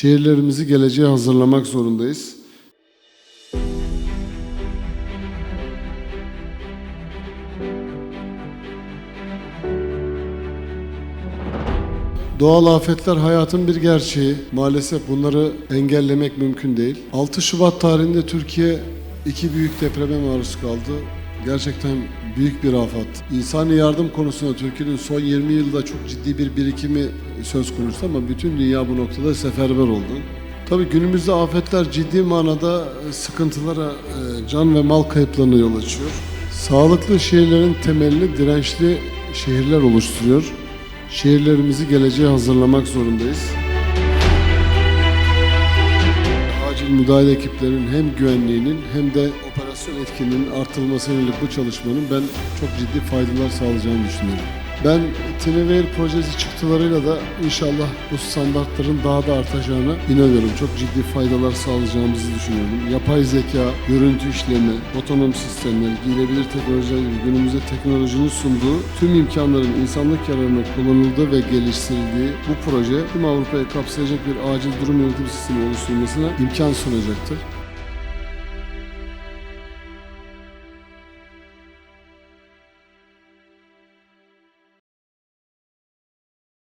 Şehirlerimizi geleceğe hazırlamak zorundayız. Doğal afetler hayatın bir gerçeği. Maalesef bunları engellemek mümkün değil. 6 Şubat tarihinde Türkiye iki büyük depreme maruz kaldı. Gerçekten büyük bir afet. İnsani yardım konusunda Türkiye'nin son 20 yılda çok ciddi bir birikimi söz konusu ama bütün dünya bu noktada seferber oldu. Tabii günümüzde afetler ciddi manada sıkıntılara, e, can ve mal kayıplarına yol açıyor. Sağlıklı şehirlerin temelini dirençli şehirler oluşturuyor. Şehirlerimizi geleceğe hazırlamak zorundayız. Müdahale ekiplerinin hem güvenliğinin hem de operasyon etkinliğinin artırılmasına yönelik bu çalışmanın ben çok ciddi faydalar sağlayacağını düşünüyorum. Ben Tinevere projesi çıktılarıyla da inşallah bu standartların daha da artacağına inanıyorum. Çok ciddi faydalar sağlayacağımızı düşünüyorum. Yapay zeka, görüntü işleme, otonom sistemler, giyilebilir teknolojiler gibi günümüzde teknolojinin sunduğu tüm imkanların insanlık yararına kullanıldığı ve geliştirildiği bu proje tüm Avrupa'yı kapsayacak bir acil durum yönetim sistemi oluşturulmasına imkan sunacaktır.